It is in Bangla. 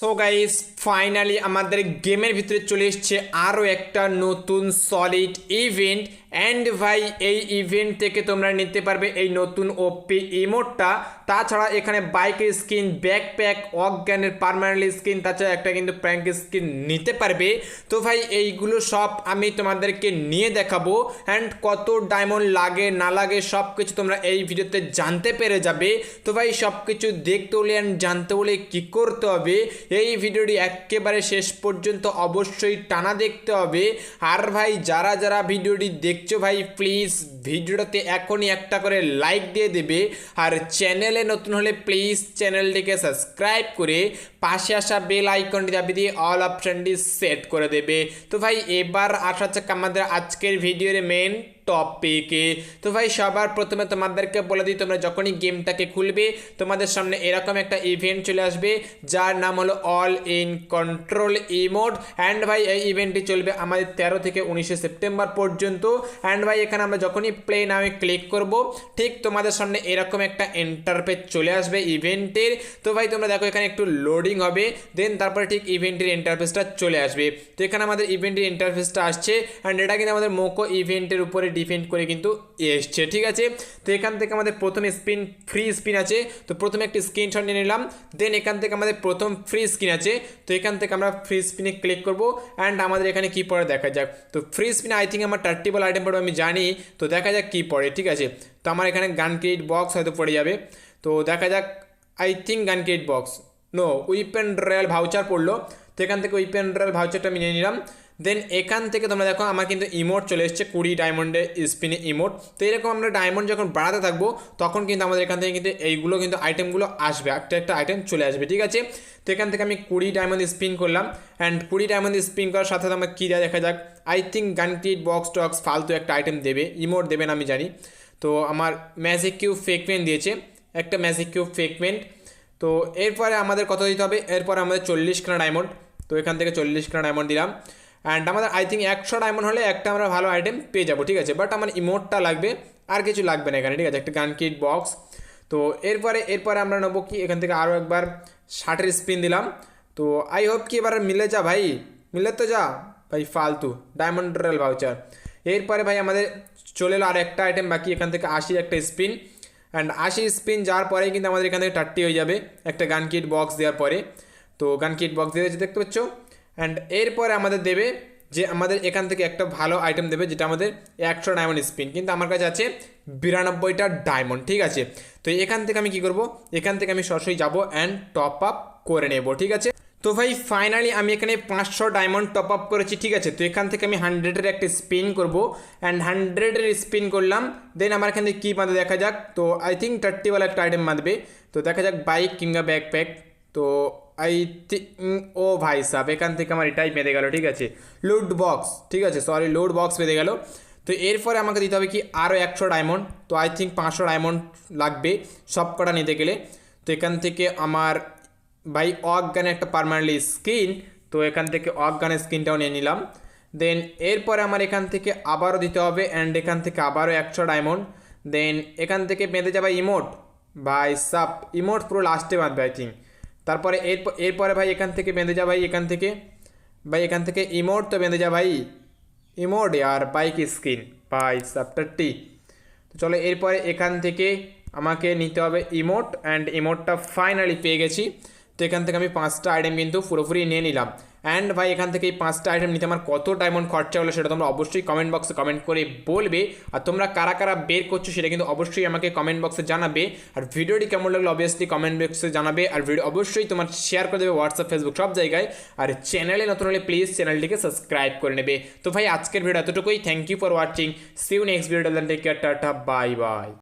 সো গাইস ফাইনালি আমাদের গেমের ভিতরে চলে এসছে আরও একটা নতুন সলিড ইভেন্ট অ্যান্ড ভাই, এই ইভেন্ট থেকে তোমরা নিতে পারবে এই নতুন ওপি ইমোটটা তাছাড়া এখানে বাইকের স্কিন ব্যাকপ্যাক অজ্ঞানের পারমানেন্টলি স্কিন তাছাড়া একটা কিন্তু প্র্যাঙ্ক স্কিন নিতে পারবে। তো ভাই, এইগুলো সব আমি তোমাদেরকে নিয়ে দেখাবো। অ্যান্ড কত ডায়মন্ড লাগে, না লাগে সব কিছু তোমরা এই ভিডিওতে জানতে পেরে যাবে। তো ভাই সব কিছু দেখতে হলে অ্যান্ড জানতে হলে কী করতে হবে? এই ভিডিওটি একেবারে শেষ পর্যন্ত অবশ্যই টানা দেখতে হবে। আর ভাই, যারা যারা ভিডিওটি দেখছ ভাই প্লিজ ভিডিওটাতে এখনই একটা করে লাইক দিয়ে দেবে। আর চ্যানেলে নতুন হলে প্লিজ চ্যানেলটিকে সাবস্ক্রাইব করে পাশে আসা বেল আইকনটি দাবি দিয়ে অল অপশনটি সেট করে দেবে। তো ভাই, এবার আসা হচ্ছে আমাদের আজকের ভিডিওর মেন টপিকে তো ভাই, সবার প্রথমে তোমাদেরকে বলে দিই, তোমরা যখনই গেমটাকে খুলবে, তোমাদের সামনে এরকম একটা ইভেন্ট চলে আসবে, যার নাম হলো all in control emote and ভাই, এই ইভেন্টটি চলবে আমাদের তেরো থেকে উনিশে সেপ্টেম্বর পর্যন্ত। অ্যান্ড ভাই, এখানে আমরা যখনই প্লে নামে ক্লিক করব, ঠিক তোমাদের সামনে এরকম একটা এন্টারপেজ চলে আসবে ইভেন্টের তো ভাই, তোমরা দেখো, এখানে একটু লোডিং হবে দেন তারপরে ঠিক ইভেন্টের ইন্টারফেসটা চলে আসবে। তো এখানে আমাদের ইভেন্টের ইন্টারফেসটা আসছে অ্যান্ড এটা কিন্তু আমাদের মোকো ইভেন্টের উপরে ডিপেন্ড করে কিন্তু এসছে, ঠিক আছে? তো এখান থেকে আমাদের প্রথম স্পিন ফ্রি স্পিন আছে। তো প্রথমে একটি স্ক্রিনশট নিয়ে নিলাম দেন এখান থেকে আমাদের প্রথম ফ্রি স্ক্রিন আছে। তো এখান থেকে আমরা ফ্রি স্পিনে ক্লিক করব অ্যান্ড আমাদের এখানে কি পড়ে দেখা যাক। তো ফ্রি স্পিনে আই থিঙ্ক আমার টার্টিবল আইটেম পড়বে, আমি জানি। তো দেখা যাক কি পড়ে, ঠিক আছে? তো আমার এখানে গান ক্রিয়েট বক্স হয়তো পড়ে যাবে। তো দেখা যাক I think gun crate box no weapon royale voucher পড়ল। তো এখান থেকে উইপেন রয়্যাল ভাউচারটা আমি নিয়ে নিলাম। দেন এখান থেকে তোমরা দেখো, আমার কিন্তু ইমোট চলে এসছে, কুড়ি ডায়মন্ডের স্পিনে ইমোট তো এরকম আমরা ডায়মন্ড যখন বাড়াতে থাকব, তখন কিন্তু আমাদের এখান থেকে কিন্তু এইগুলো কিন্তু আইটেমগুলো আসবে, একটা একটা আইটেম চলে আসবে, ঠিক আছে? তো এখান থেকে আমি কুড়ি ডায়মন্ড স্পিন করলাম অ্যান্ড কুড়ি ডায়মন্ড স্পিন করার সাথে সাথে আমার কী দেওয়া দেখা যাক? আই থিঙ্ক গান ক্রিট বক্স টক্স ফালতু একটা আইটেম দেবে ইমোট দেবেন আমি জানি। তো আমার ম্যাজিক কিউব ফেকমেন্ট দিয়েছে, একটা ম্যাজিক কিউব ফেকমেন্ট তো এরপরে আমাদের কত দিতে হবে? এরপরে আমাদের চল্লিশ খানা ডায়মন্ড তো এখান থেকে চল্লিশ খানা ডায়মন্ড দিলাম। অ্যান্ড আমাদের আই থিঙ্ক একশো ডায়মন্ড হলে একটা আমরা ভালো আইটেম পেয়ে যাব, ঠিক আছে? বাট আমার ইমোটটা লাগবে, আর কিছু লাগবে না এখানে, ঠিক আছে? একটা গান কিট বক্স তো এরপরে এরপরে আমরা নেব কি? এখান থেকে আরও একবার ষাটের স্পিন দিলাম। তো আই হোপ কি এবার মিলে যা ভাই? মিলে তো যা? ভাই, ফালতু। ডায়মন্ড রয়্যাল ভাউচার এরপরে ভাই, আমাদের চলে এলো আর একটা আইটেম বাকি এখান থেকে আশি একটা স্পিন অ্যান্ড আশি স্পিন যাওয়ার পরেই কিন্তু আমাদের এখান থেকে টাট্টি হয়ে যাবে একটা গান কিট বক্স দেওয়ার পরে। তো গান কিট বক্স দিয়ে দেখতে পাচ্ছ? অ্যান্ড এরপরে আমাদের দেবে যে আমাদের এখান থেকে একটা ভালো আইটেম দেবে, যেটা আমাদের একশো ডায়মন্ড স্পিন কিন্তু আমার কাছে আছে বিরানব্বইটা ডায়মন্ড ঠিক আছে? তো এখান থেকে আমি কি করব? এখান থেকে আমি সরাসরি যাব অ্যান্ড টপ আপ করে নেব, ঠিক আছে? তো ভাই ফাইনালি আমি এখানে পাঁচশো ডায়মন্ড টপ আপ করেছি, ঠিক আছে? তো এখান থেকে আমি হান্ড্রেডের একটা স্পিন করব। অ্যান্ড হান্ড্রেডের স্পিন করলাম দেন আমার এখান থেকে কী বাঁধে দেখা যাক। তো আই থিঙ্ক থার্টিওয়ালা একটা আইটেম বাঁধবে। তো দেখা যাক বাইক কিংবা ব্যাকপ্যাক তো আই ও ভাই সাহ এখান থেকে আমার এটাই বেঁধে গেল, ঠিক আছে? লোড বক্স ঠিক আছে? সরি লোড বক্স বেঁধে গেল। তো এরপরে আমাকে দিতে হবে কি আরও একশো ডায়মন্ড তো আই থিঙ্ক পাঁচশো ডায়মন্ড লাগবে সব কটা নিতে গেলে। তো এখান থেকে আমার বাই অজ্ঞানে একটা পারমানেন্টলি স্কিন তো এখান থেকে অজ্ঞানের স্কিনটাও নিয়ে নিলাম। দেন এরপরে আমার এখান থেকে আবারও দিতে হবে অ্যান্ড এখান থেকে আবারও একশো ডায়মন্ড দেন এখান থেকে বেঁধে যাবে ইমোট ভাই সাপ ইমোট পুরো লাস্টে বাঁধবে আই থিঙ্ক তারপরে এর এরপরে ভাই এখান থেকে বেঁধে যা ভাই, এখান থেকে। ভাই এখান থেকে ইমোট তো বেঁধে যা ভাই। ইমোট আর বাইক স্ক্রিন বাই চ্যাপ্টারটি। টি তো চলো এরপরে এখান থেকে আমাকে নিতে হবে ইমোট অ্যান্ড ইমোটটা ফাইনালি পেয়ে গেছি। তো এখান থেকে আমি পাঁচটা আইটেম কিন্তু পুরোপুরি নিয়ে নিলাম। অ্যান্ড ভাই, এখান থেকে এই পাঁচটা আইটেম নিতে আমার কত ডায়মন্ড খরচা হলো সেটা তোমরা অবশ্যই কমেন্ট বক্সে কমেন্ট করে বলবে। আর তোমরা কারা কারা বের করছ সেটা কিন্তু অবশ্যই আমাকে কমেন্ট বক্সে জানাবে। আর ভিডিওটি কেমন লাগল অবভিয়াসলি কমেন্ট বক্সে জানাবে। আর ভিডিও অবশ্যই তোমার শেয়ার করে দেবে হোয়াটসঅ্যাপ ফেসবুক সব জায়গায়। আর চ্যানেলে নতুন হলে প্লিজ চ্যানেলটিকে সাবস্ক্রাইব করে নেবে। তো ভাই, আজকের ভিডিও এতটুকুই। Thank you for watching see you next video tata bye bye